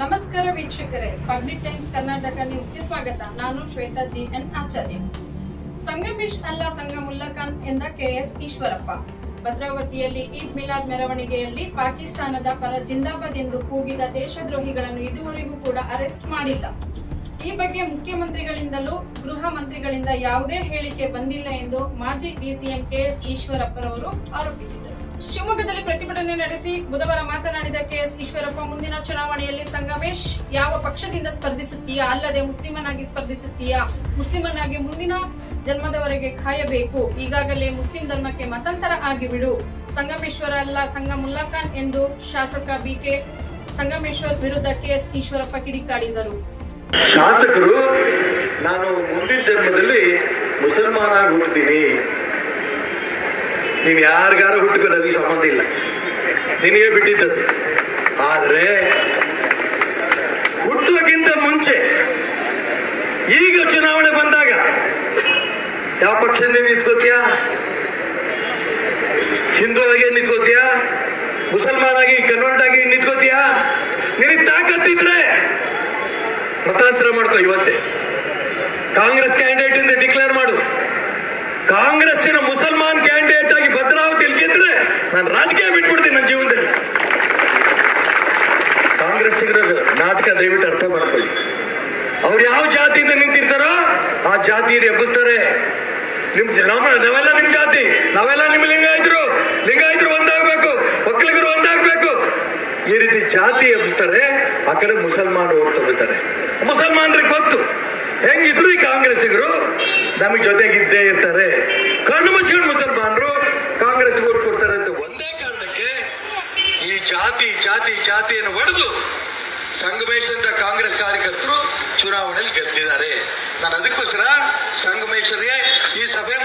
ನಮಸ್ಕಾರ ವೀಕ್ಷಕರೇ public times Karnataka ನ್ಯೂಸ್ಗೆ ಸ್ವಾಗತ. ನಾನು ಶ್ವೇತಾ ಜಿ ಎನ್ ಆಚಾರ್ಯ. ಸಂಗಮೇಶ್ ಅಲ್ಲ ಸಂಗಮುಲ್ಲ ಖಾನ್ ಎಂದ ಕೆಎಸ್ ಈಶ್ವರಪ್ಪ. ಭದ್ರಾವತಿಯಲ್ಲಿ ಈದ್ ಮಿಲಾದ್ ಮೆರವಣಿಗೆಯಲ್ಲಿ ಪಾಕಿಸ್ತಾನದ ಪರ ಜಿಂದಾಬಾದ್ ಎಂದು ಕೂಗಿದ ದೇಶದ್ರೋಹಿಗಳನ್ನು ಇದುವರೆಗೂ ಕೂಡ ಅರೆಸ್ಟ್ ಮಾಡಿಲ್ಲ ಈ ಬಗ್ಗೆ ಮುಖ್ಯಮಂತ್ರಿಗಳಿಂದಲೂ, ಗೃಹ ಮಂತ್ರಿಗಳಿಂದ ಯಾವುದೇ ಹೇಳಿಕೆ ಬಂದಿಲ್ಲ ಎಂದು ಮಾಜಿ ಡಿಸಿಎಂ ಕೆಎಸ್ ಈಶ್ವರಪ್ಪರವರು ಆರೋಪಿಸಿದರು ಶಿವಮೊಗ್ಗದಲ್ಲಿ ಪ್ರತಿಭಟನೆ ನಡೆಸಿ ಬುಧವಾರ ಮಾತನಾಡಿದ ಕೆಎಸ್ ಈಶ್ವರಪ್ಪ, ಮುಂದಿನ ಚುನಾವಣೆಯಲ್ಲಿ ಸಂಗಮೇಶ್ ಯಾವ ಪಕ್ಷದಿಂದ ಸ್ಪರ್ಧಿಸುತ್ತೀಯಾ? ಅಲ್ಲದೆ ಮುಸ್ಲಿಮನಾಗಿ ಸ್ಪರ್ಧಿಸುತ್ತೀಯಾ? ಮುಸ್ಲಿಮನಾಗಿ ಮುಂದಿನ ಜನ್ಮದವರೆಗೆ ಕಾಯಬೇಕು. ಈಗಾಗಲೇ ಮುಸ್ಲಿಂ ಧರ್ಮಕ್ಕೆ ಮತಾಂತರ ಆಗಿಬಿಡು. ಸಂಗಮೇಶ್ವರ ಅಲ್ಲ ಸಂಗಮುಲ್ಲಾ ಖಾನ್ ಎಂದು ಶಾಸಕ ಬಿಕೆ ಸಂಗಮೇಶ್ವರ್ ವಿರುದ್ಧ ಕೆಎಸ್ ಈಶ್ವರಪ್ಪ ಕಿಡಿಕಾಡಿದರು ಶಾಸಕರು, ನಾನು ಮುಂದಿನ ಜನ್ಮದಲ್ಲಿ ಮುಸಲ್ಮಾನ ಆಗಿ ಹುಟ್ಟುತ್ತೀನಿ. ನೀನ್ ಯಾರಿಗಾರ ಹುಟ್ಟುಕೋ ನನಗೆ ಸಂಬಂಧ ಇಲ್ಲ. ನಿನಗೆ ಬಿಟ್ಟಿದ್ದದ್ದು. ಆದ್ರೆ ಹುಟ್ಟುವಕ್ಕಿಂತ ಮುಂಚೆ, ಈಗ ಚುನಾವಣೆ ಬಂದಾಗ, ಯಾವ ಪಕ್ಷ ನೀವು ನಿಂತ್ಕೋತೀಯ ಹಿಂದೂ ಆಗಿ ನಿಂತ್ಕೋತೀಯ ಮುಸಲ್ಮಾನ್ ಕನ್ವರ್ಟ್ ಆಗಿ ನಿಂತ್ಕೋತೀಯ ನಿನಗೆ ತಾಕತ್ತಿದ್ರೆ ಮತಾಂತರ ಮಾಡ್ಕೋ ಇವತ್ತೇ. ಕಾಂಗ್ರೆಸ್ ಕ್ಯಾಂಡಿಡೇಟ್ ಇಂದ ಡಿಕ್ಲೇರ್ ಮಾಡು. ಕಾಂಗ್ರೆಸ್ಸಿನ ಮುಸಲ್ಮಾನ್ ಕ್ಯಾಂಡಿಡೇಟ್ ಆಗಿ ಭದ್ರಾವತಿಯಲ್ಲಿ ಗೆದ್ರೆ ನಾನು ರಾಜಕೀಯ ಬಿಟ್ಬಿಡ್ತೀನಿ ನನ್ನ ಜೀವನದಲ್ಲಿ. ಕಾಂಗ್ರೆಸ್ಸಿಗರ ನಾಟಕ ದಯವಿಟ್ಟು ಅರ್ಥ ಮಾಡ್ಕೊಳ್ಳಿ. ಅವ್ರು ಯಾವ ಜಾತಿಯಿಂದ ನಿಂತಿರ್ತಾರೋ ಆ ಜಾತಿಯನ್ನು ಎಬ್ಬಿಸ್ತಾರೆ. ನಿಮ್ ನಮ್ಮ ನಾವೆಲ್ಲ ನಿಮ್ ಜಾತಿ. ನಾವೆಲ್ಲ ನಿಮ್ ಲಿಂಗಾಯತರು. ಲಿಂಗಾಯತರು ಒಂದಾಗಬೇಕು. ಒಕ್ಕಲಿಗರು ಒಂದಾಗಬೇಕು. ಈ ರೀತಿ ಜಾತಿ ಎಬ್ಬಿಸ್ತಾರೆ. ಆ ಕಡೆ ಮುಸಲ್ಮಾನ್ ಓಟ್ ಮುಸಲ್ಮಾನರಿಗೆ ಗೊತ್ತು. ಹೆಂಗಿದ್ರು ಈ ಕಾಂಗ್ರೆಸ್ಸಿಗರು? ನಮಗೆ ಜೊತೆಗಿದ್ದೇ ಇರ್ತಾರೆ. ಕಣ್ಣು ಮುಚ್ಕೊಂಡು ಮುಸಲ್ಮಾನರು ಕಾಂಗ್ರೆಸ್ ಓಟ್ ಕೊಡ್ತಾರೆ ಅಂತ ಒಂದೇ ಕಾರಣಕ್ಕೆ ಈ ಜಾತಿ ಜಾತಿ, ಜಾತಿಯನ್ನು ಒಡೆದು ಅಂತ ಕಾಂಗ್ರೆಸ್ ಕಾರ್ಯಕರ್ತರು ಚುನಾವಣೆಯಲ್ಲಿ ಗೆದ್ದಿದ್ದಾರೆ. ನಾನು ಅದಕ್ಕೋಸ್ಕರ ಸಂಗಮೇಶ್ವರಿಗೆ ಈ ಸಭೆ